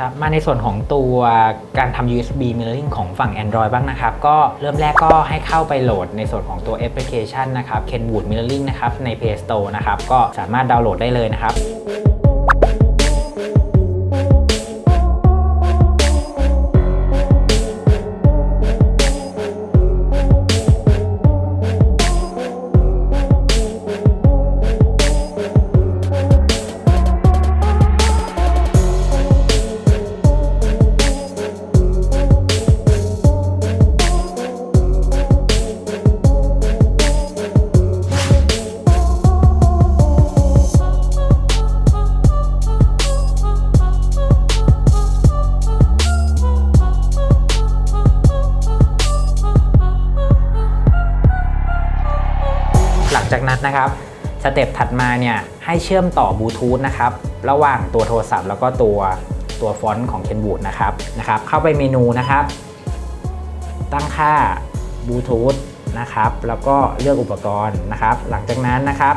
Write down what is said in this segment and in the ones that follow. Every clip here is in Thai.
ครับมาในส่วนของตัวการทำ USB mirroring ของฝั่ง Android บ้างนะครับ ก็เริ่มแรกก็ให้เข้าไปโหลดในส่วนของตัวแอปพลิเคชันนะครับ Kenwood Mirroring นะครับใน Play Store นะครับ ก็สามารถดาวน์โหลดได้เลยนะครับ จากนั้นนะครับสเต็ปถัดมาเนี่ยให้เชื่อมต่อบลูทูธนะครับระหว่างตัวโทรศัพท์แล้วก็ตัวตัวฟอนต์ของ Kenwood นะครับนะครับ เข้าไปเมนูนะครับ ตั้งค่าบลูทูธนะครับแล้วก็เลือกอุปกรณ์นะครับ หลังจากนั้นนะครับ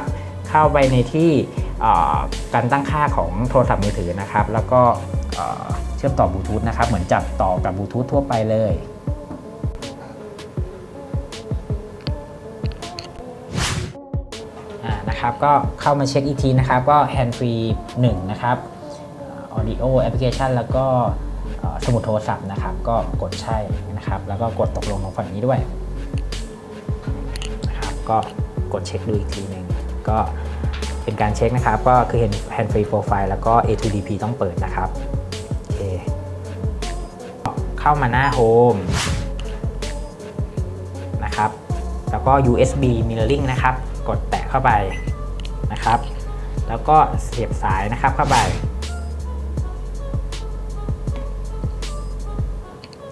เข้าไปในที่การตั้งค่าของโทรศัพท์มือถือนะครับ แล้วก็เอ่อเชื่อมต่อบลูทูธนะครับ เหมือนจับต่อกับบลูทูธทั่วไปเลย นะครับ ก็เข้ามาเช็คอีกทีนะครับ ก็ hand free 1นะครับ audio application แล้วก็สมุดโทรศัพท์นะครับ ก็กดใช่นะครับ แล้วก็กดตกลงของฝั่งนี้ด้วยนะครับก็กดเช็คดูอีกทีหนึ่งก็เป็นการเช็คนะครับ ก็คือ hand hand free profile แล้วก็ A2DP ต้องเปิดนะครับโอเคเข้ามาหน้า home นะครับ แล้วก็ USB mirroring นะครับ กดแต เข้าไปนะครับ แล้วก็เสียบสายนะครับเข้าไป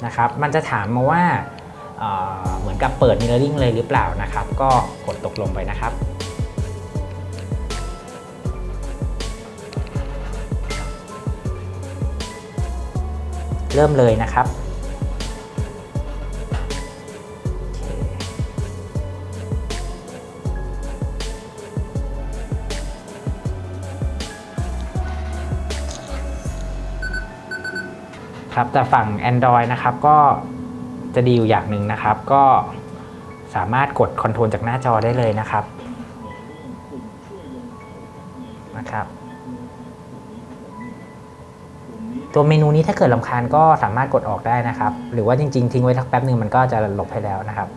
นะครับ มันจะถามมาว่าเเหมือนกับเปิด mirroring เลยหรือเปล่านะครับ ก็กดตกลงไปนะครับ เริ่มเลยนะครับ ครับแต่ฝั่ง Android นะครับก็จะดีอยู่อย่างหนึ่งนะครับ ก็สามารถกดคอนโทรลจากหน้าจอได้เลยนะครับนะครับตัวเมนูนี้ถ้าเกิดลำคาญก็สามารถกดออกได้นะครับ หรือว่าจริง ๆ ทิ้งไว้สักแป๊บหนึ่งมันก็จะหลบให้แล้วนะครับ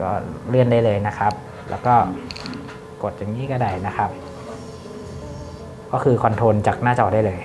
ก็เลื่อนได้เลยนะครับ แล้วก็กดอย่างนี้ก็ได้นะครับ ก็คือคอนโทรลจากหน้าจอได้เลย